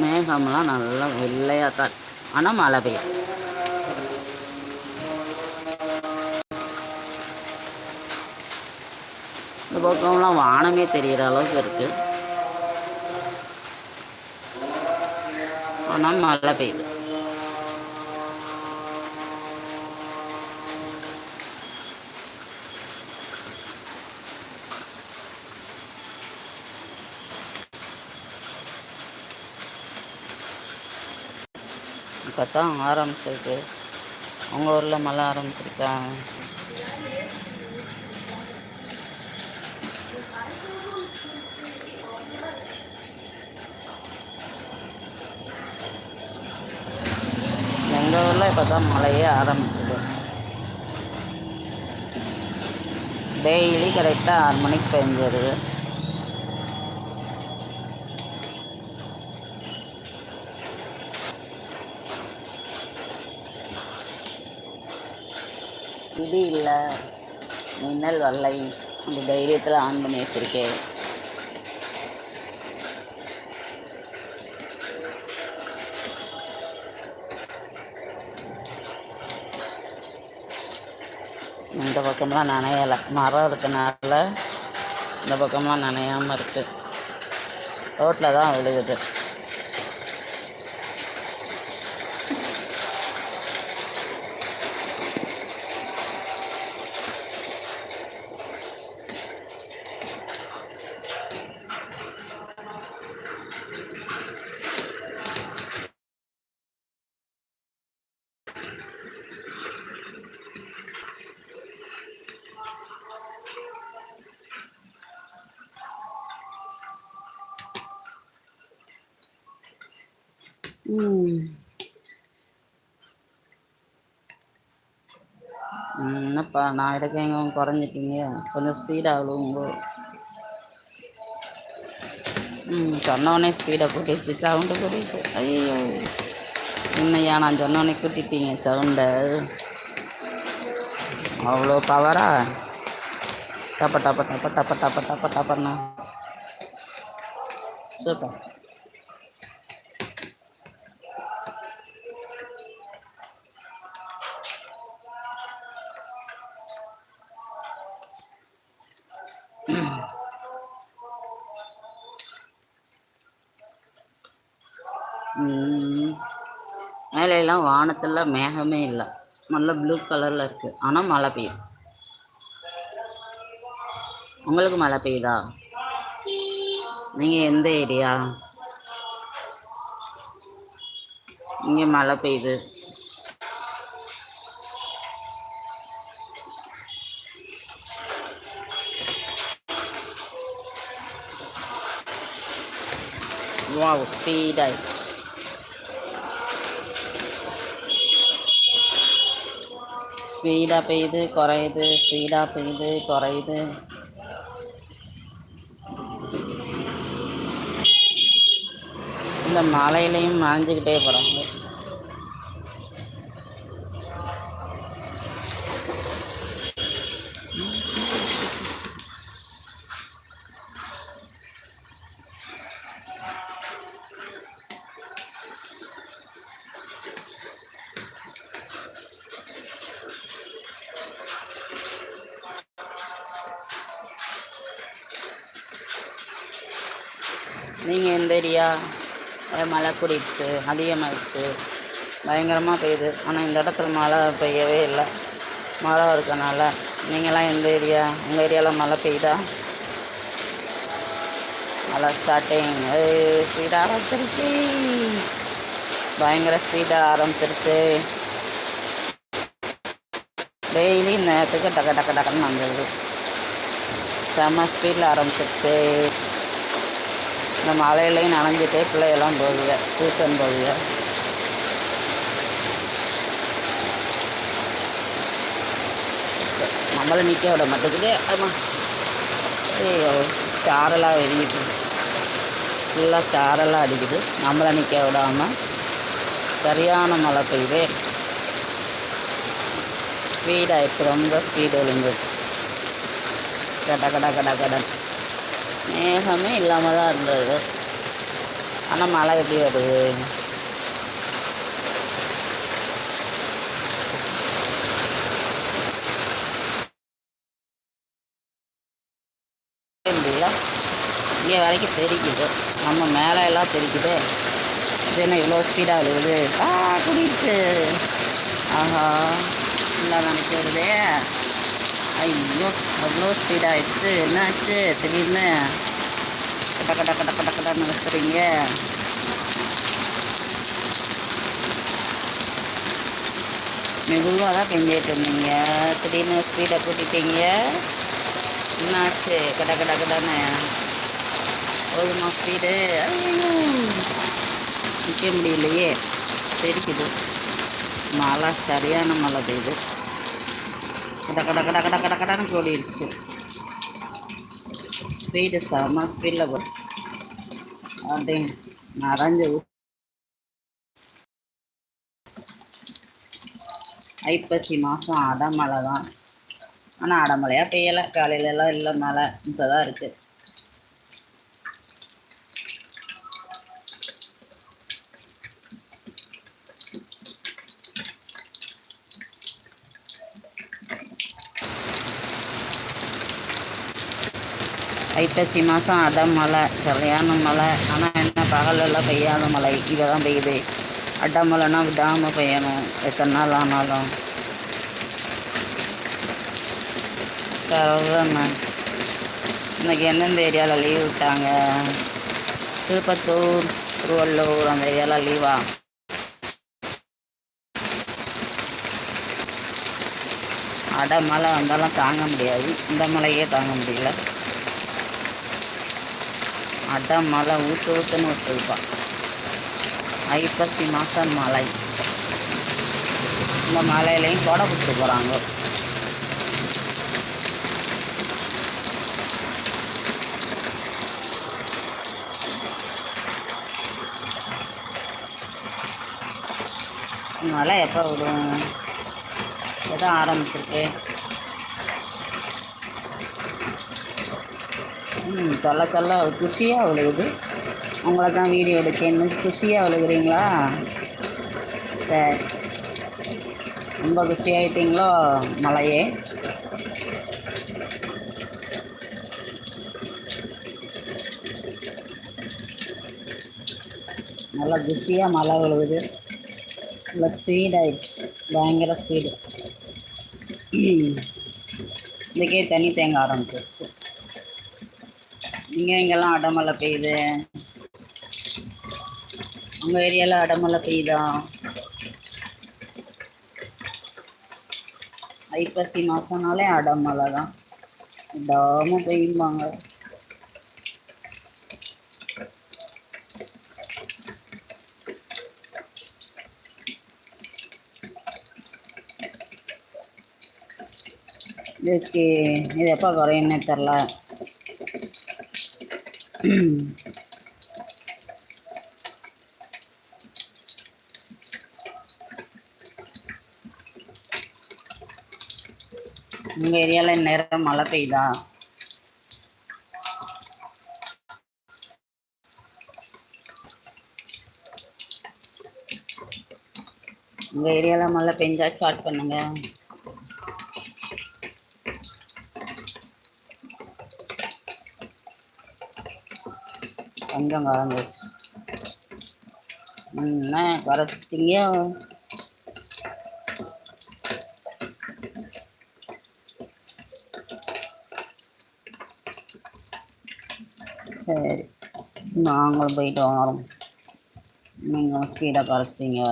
மேகம்லாம் நல்லா வெள்ளையாக தான். ஆனால் மழை பெய்யும். இந்த பக்கம்லாம் வானமே தெரிகிற அளவுக்கு இருக்குது ஆனால் மழை பெய்யுது. இப்போ தான் ஆரம்பிச்சிருக்கு உங்கள் ஊரில் மழை ஆரம்பிச்சிருக்கா. எங்கள் ஊரில் இப்போ தான் மழையே ஆரம்பிச்சிது. டெய்லி கரெக்டாக ஆறு மணிக்கு பெஞ்சிருது இடி இல்லை. மின்னல் வரலை. அந்த தைரியத்தில் ஆன் பண்ணி வச்சுருக்கேன். இந்த பக்கம்லாம் நனையலை. மரம் இருக்கனால இந்த பக்கம்லாம் நனையாமல் இருக்குது ரோட்டில் தான் விழுகுது. என்னப்பா நான் எடுக்கங்க குறைஞ்சிட்டீங்க? கொஞ்சம் ஸ்பீடாக விழுவுங்க ம் சொன்னவொடனே ஸ்பீடாக கூட்டிடுச்சு சவுண்டு கூட்டிடுச்சு. ஐயோ. என்னையா நான் சொன்னவொடனே கூட்டிட்டீங்க சவுண்டை அவ்வளோ பவரா டப்ப டப்ப டப்ப டப்ப டப்ப டப்ப டப்பண்ணா சூப்பர். மேலையெல்லாம் வானத்தில் மேகமே இல்லை. நல்ல ப்ளூ கலரில் இருக்குது ஆனால் மழை பெய்யும். உங்களுக்கு மழை பெய்யுதா? நீங்கள் எந்த ஏரியா இங்கே மழை பெய்யுது. வாவ் ஸ்பீட் ஆயிடுச்சு ஸ்பீடாக பெய்யுது குறையுது ஸ்பீடாக பெய்யுது குறையுது இந்த மலையிலையும் நனைஞ்சிக்கிட்டே போகிறாங்க நீங்கள் எந்த ஏரியா மழை கூடிடுச்சு அதிகமாகிடுச்சு பயங்கரமாக பெய்யுது. ஆனால் இந்த இடத்துல மழை பெய்யவே இல்லை. மழை இருக்கனால. நீங்களாம் எந்த ஏரியா? உங்கள் ஏரியாவில் மழை பெய்யுதா? மழை ஸ்டார்டிங் ஸ்பீடாக ஆரம்பிச்சிருச்சு. பயங்கர ஸ்பீடாக ஆரம்பிச்சிருச்சு. டெய்லி இந்த நேரத்துக்கு டக்கு டக்கு டக்குன்னு வந்துடுது. செம்ம ஸ்பீடில் ஆரம்பிச்சிருச்சு. இந்த மழையிலையும் நனைஞ்சிட்டே பிள்ளையெல்லாம் போகுங்க டியூஷன் போகுங்க நம்மளும் நிற்க விட மாட்டேங்குது. ஆமாம் ஐயோ சாரெல்லாம் ஃபுல்லாக சாரெல்லாம் அடிக்குது. நம்மளை நிற்க விடாமல் சரியான மழை பெய்யுது. ஸ்பீடாகிடுச்சு ரொம்ப ஸ்பீடு விழுந்துருச்சு கட கட கட கடன். மேகமே இல்லாமல் தான் இருந்தது. ஆனால் மழை எப்படி வருது? இங்கே வரைக்கும் தெரிக்குது நம்ம மேலே எல்லாம் தெரிக்குது இது என்ன இவ்வளோ ஸ்பீடாக விழுகுது ஆ குடிட்டு ஆஹா நல்லா நினைக்கிறதே ஐயோ அவ்வளோ ஸ்பீடாகிடுச்சு என்னாச்சு? திடீர்னு கட்ட கட்ட கட்ட கட்ட கட்ட நினைக்கிறீங்க மெதுவாக தான் பெஞ்சிட்டு இருந்தீங்க. திடீர்னு ஸ்பீடை கூட்டிட்டீங்க. என்னாச்சு? கட கட கடன்னு. போதுமா ஸ்பீடு நிற்க முடியலையே. தெரிக்குது மழை சரியான மழை பெய்யுது. கட கட கட கட கட கடன்னு ஓடிடுச்சு ஸ்பீடு செம்ம ஸ்பீடில் போடும் அப்படியே நிறைஞ்ச ஐப்பசி மாதம் அடமழை தான் ஆனால் அடமழையாக பெய்யலை. காலையிலலாம் இல்லை மழை. இப்போ தான் இருக்குது ஐப்பசி மாதம் அடமழை சரியான மழை. ஆனால் என்ன பகலெல்லாம் பெய்யாத மழை. இப்போ தான் பெய்யுது அடமழைனா விடாமல் பெய்யணும். எத்தனை நாள் ஆனாலும். என்ன இன்னைக்கு எந்தெந்த ஏரியாவில் லீவ் விட்டாங்க? திருப்பத்தூர் திருவள்ளூர் அந்த ஏரியாவில் லீவா அடை மழை வந்தாலும் தாங்க முடியாது. இந்த மழையே தாங்க முடியல. அட மலை ஊற்று ஊற்றுன்னு ஊற்றுப்பா ஐப்பசி மாசம் மலை இந்த மலையிலையும் கொடை கொடுத்து போகிறாங்க மழை எப்போ விடும்? எதோ ஆரம்பிச்சிருக்கு. சொல்ல சொல்ல குஷியாக விழுகுது. உங்களை தான் வீடியோ எடுக்கேன்னு குஷியாக விழுகுறீங்களா? சரி. ரொம்ப குஷியாகிட்டீங்களோ மழையே நல்லா குஷியாக மழை விழுகுது. நல்லா ஸ்பீடாகிடுச்சு பயங்கர ஸ்பீடு இதுக்கே தண்ணி தேங்க ஆரம்பிச்சு இங்கே இங்கெல்லாம் அடமழை பெய்யுது. உங்கள் ஏரியாவில் அடமழை பெய்யுதா? ஐப்பசி மாதம்னாலே அடமழை தான். விடாமல் பெய்யும்பாங்க. இதுக்கு இது எப்போ குறையுன்னே தெரில உங்கள் ஏரியாவில் இந்நேரம் மழை பெய்யுதா? உங்கள் ஏரியாவில் மழை பெஞ்சா ஸ்டார்ட் பண்ணுங்க. கொஞ்சம் கலந்துச்சு என்ன குறைச்சிட்டீங்க சரி நாங்களும் போயிட்டு வரோம். நீங்கள் ஸ்பீடாக குறைச்சிட்டீங்க